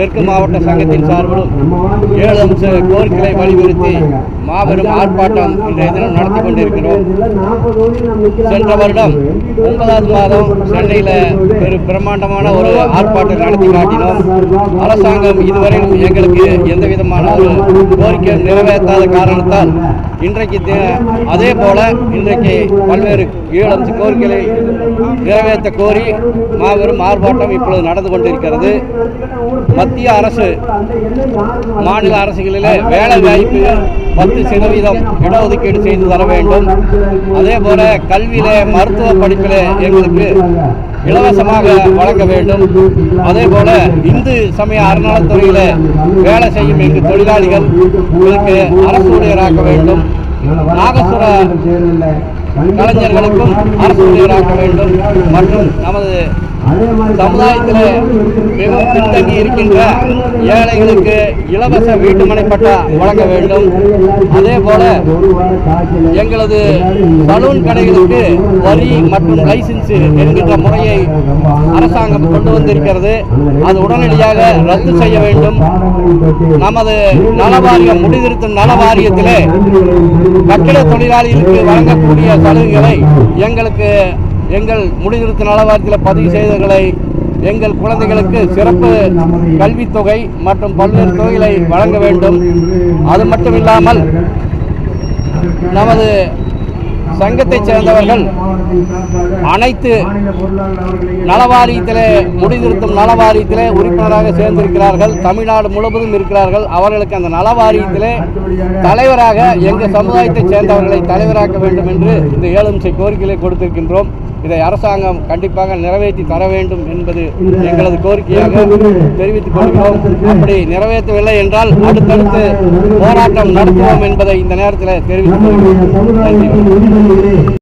தெற்கு மாவட்ட சங்கத்தின் சார்பிலும் ஏழு அம்ச கோரிக்கைகளை வலியுறுத்தி மாபெரும் ஆர்ப்பாட்டம் இன்றைய தினம் நடத்தி கொண்டிருக்கிறோம். சென்ற வருடம் ஒன்பதாவது மாதம் சென்னையில் ஒரு பிரம்மாண்டமான ஒரு ஆர்ப்பாட்டம் நடத்தி காட்டினோம். அரசாங்கம் இதுவரையிலும் எங்களுக்கு எந்த விதமான ஒரு கோரிக்கை நிறைவேற்றாத காரணத்தால் இன்றைக்கு அதே போல இன்றைக்கு பல்வேறு அம்ச கோரிக்கைகளை நிறைவேற்ற கோரி மாபெரும் ஆர்ப்பாட்டம் இப்பொழுது நடந்து கொண்டிருக்கிறது. மத்திய அரசு மாநில அரசுகளிலே வேலை வாய்ப்பு பத்து சதவீதம் இடஒதுக்கீடு செய்து தர வேண்டும். அதே போல கல்வியில மருத்துவ படிப்பில் எங்களுக்கு இலவசமாக வழங்க வேண்டும். அதே போல இந்து சமய அறநலத்துறையில வேலை செய்யும் எங்கள் தொழிலாளிகள் உங்களுக்கு அரசு ஊழியராக்க வேண்டும். நாகசுர கலைஞர்களுக்கும் அரசு ஊழியராக்க வேண்டும். மற்றும் நமது சமுதாயத்தில் மிகவும் பின்தங்கி இருக்கின்ற ஏழைகளுக்கு இலவச வீட்டுமனை பட்டா வழங்க வேண்டும். அதே போல எங்களது சலூன் கடைகளுக்கு வரி மற்றும் லைசன்ஸ் என்கின்ற முறையை அரசாங்கம் கொண்டு வந்திருக்கிறது. அது உடனடியாக ரத்து செய்ய வேண்டும். நமது நலவாரியம் முடிதிருத்தும் நலவாரியத்திலே கட்டிட தொழிலாளிகளுக்கு வழங்கக்கூடிய சலுகைகளை எங்களுக்கு எங்கள் முடிதிருத்த நலவாரியத்தில் பதிவு செய்தவர்களை எங்கள் குழந்தைகளுக்கு சிறப்பு கல்வித்தொகை மற்றும் பல்வேறு தொகைகளை வழங்க வேண்டும். அது மட்டும் இல்லாமல் நமது சங்கத்தைச் சேர்ந்தவர்கள் அனைத்து நலவாரியத்திலே முடிதிருத்தும் நலவாரியத்திலே உறுப்பினராக சேர்ந்திருக்கிறார்கள். தமிழ்நாடு முழுவதும் இருக்கிறார்கள். அவர்களுக்கு அந்த நலவாரியத்திலே தலைவராக எங்கள் சமுதாயத்தைச் சேர்ந்தவர்களை தலைவராக்க வேண்டும் என்று இந்த ஏழும்சை கோரிக்கையை கொடுத்திருக்கின்றோம். இதை அரசாங்கம் கண்டிப்பாக நிறைவேற்றி தர வேண்டும் என்பது எங்களது கோரிக்கையாக தெரிவித்துக் கொள்கிறோம். அப்படி நிறைவேற்றவில்லை என்றால் அடுத்தடுத்து போராட்டம் நடத்துவோம் என்பதை இந்த நேரத்தில் தெரிவித்துக் கொள்கிறோம். நன்றி.